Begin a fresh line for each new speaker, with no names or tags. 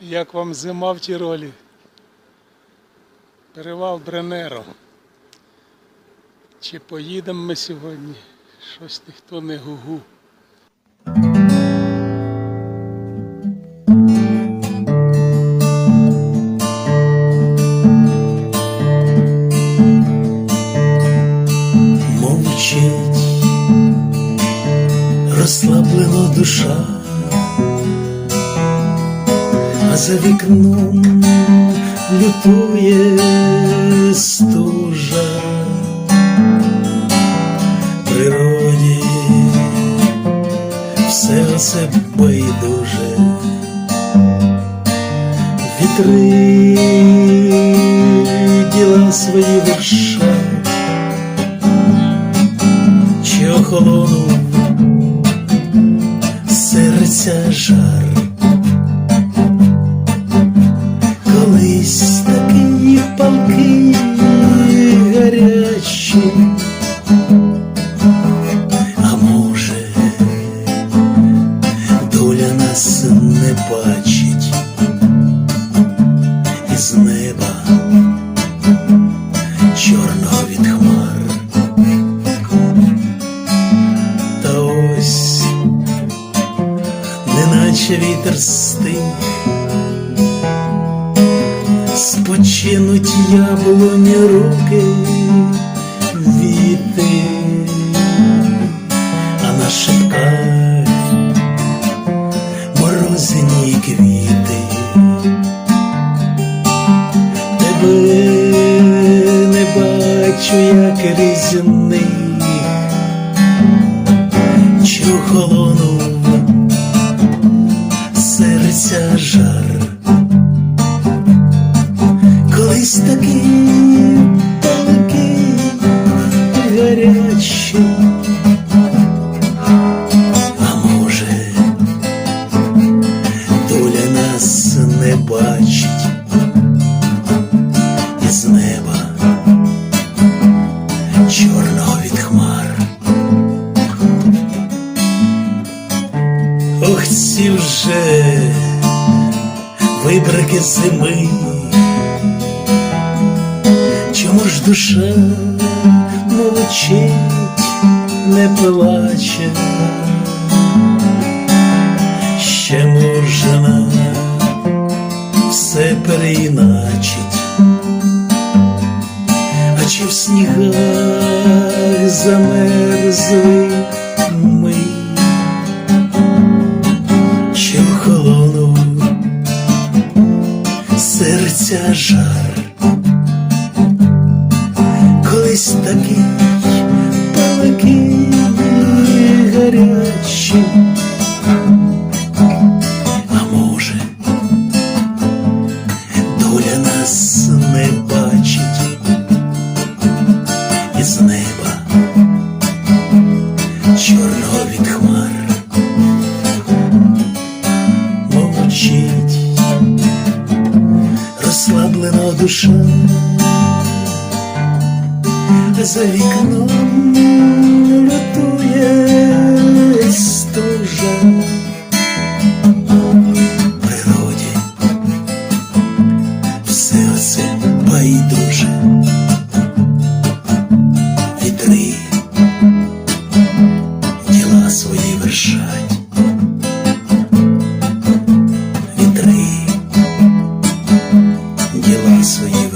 Як вам зима в Тіролі? Перевал Бренеро. Чи поїдемо ми сьогодні? Щось ніхто не гугу.
мовчить, розслаблена душа, за вікном лютує стужа природі, все це байдуже, вітри діла свої вершать чи охолонув серця жар. Такий палкий а може, доля нас не бачить? Із неба чорного від хмар. Та ось, неначе вітер стих, спочинуть яблуні руки віти, а на шипках морозині квіти. Тебе не бачу, як різних чи охолонув Такий палкий, гарячий, а може, доля нас не бачить із неба чорного від хмар. Ох, ці вже вибрики зими, чому ж душа мовчить, не плаче, ще можна все переіначить, а чи в снігах замерзли ми? що холонув серця жар, колись такий палкий а може, доля нас не бачить? Із неба чорного від мовчить, розслаблена душа, а за вікном лютує стужа природі, все оце байдуже, вітри, діла свої вершать. вітри, діла свої